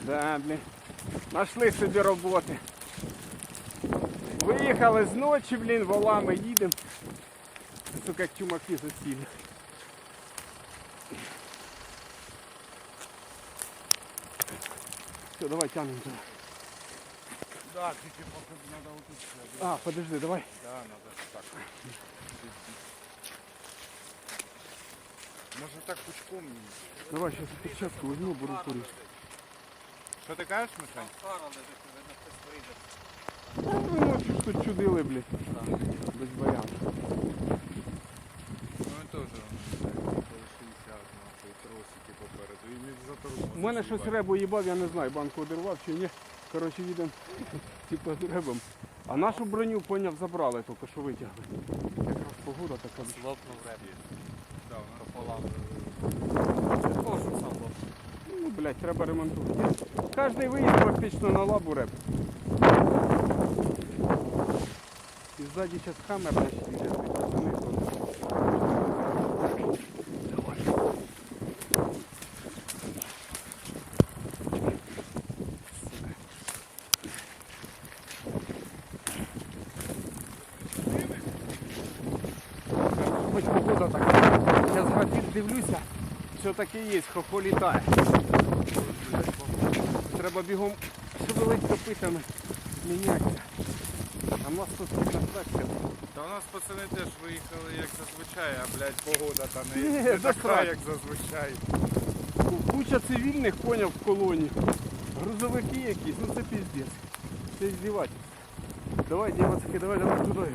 Да, блін. Нашли собі роботи. Виїхали з ночі, блін, волами їдемо. Сука, як чумаки засіли. Все, давай тянем туда. Да, тільки поки треба отут. ще. А, подожди, давай. Да, надо так. Може так пучком? Давай, сейчас перчатку возьму, буду курить. Що ти кажеш, Мишань? Ну, ви ночі ж тут чудили, блін. Без баян. Ну він теж полишився нахуй тросики попереду. І він за. У мене щось ребу їбав, я не знаю, банку одірвав чи ні. Коротше, їдемо типу з ребом. А нашу броню, поняв, забрали, тільки що витягли. Якраз погода така. Лопнув реп. Да, Пополам. Такого, сам лоб. Ну, блядь, треба ремонтувати. Кожний виїзд практично на лабу реп. І ззаді зараз хамер наш погода така. Зараз графік дивлюся, все-таки є, хохо літає. Треба бігом шевелить копитами, мінятися. А в нас тут трактор. Та у нас пацани теж виїхали як зазвичай, а блядь, погода та не, Ні, не да така, як зазвичай. Куча цивільних поняв в колоні. Грузовики якісь, ну це піздець. Це здівательство. Давай, дівчатки, давай, давай туди.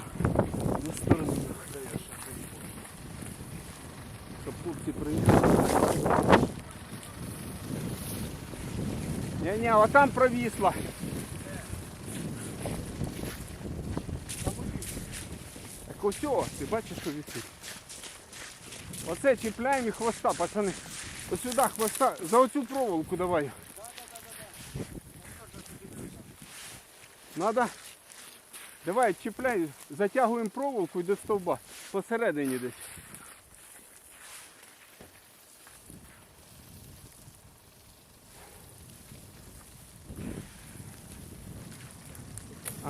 Ні-ні, там провісла. Так ось, ти бачиш, що висить. Оце чіпляємо і хвоста, пацани. Ось сюди хвоста, за оцю проволоку давай. Надо. Давай, чіпляй, затягуємо проволоку і до стовба. Посередині десь.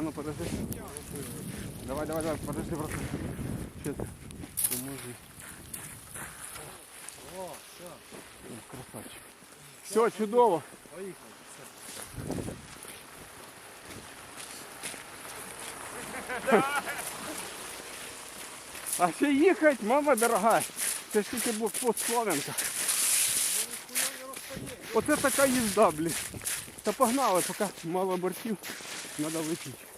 А ну подожди. Давай, давай, давай, подожди просто. Що ти? Поможи. О, все. Красавчик. Все, чудово. Поїхали. А ще їхати, мама дорога. Це ж тільки блокпост Славянка. Оце така їзда, блін. Та погнали, поки мало бортів, треба летіти.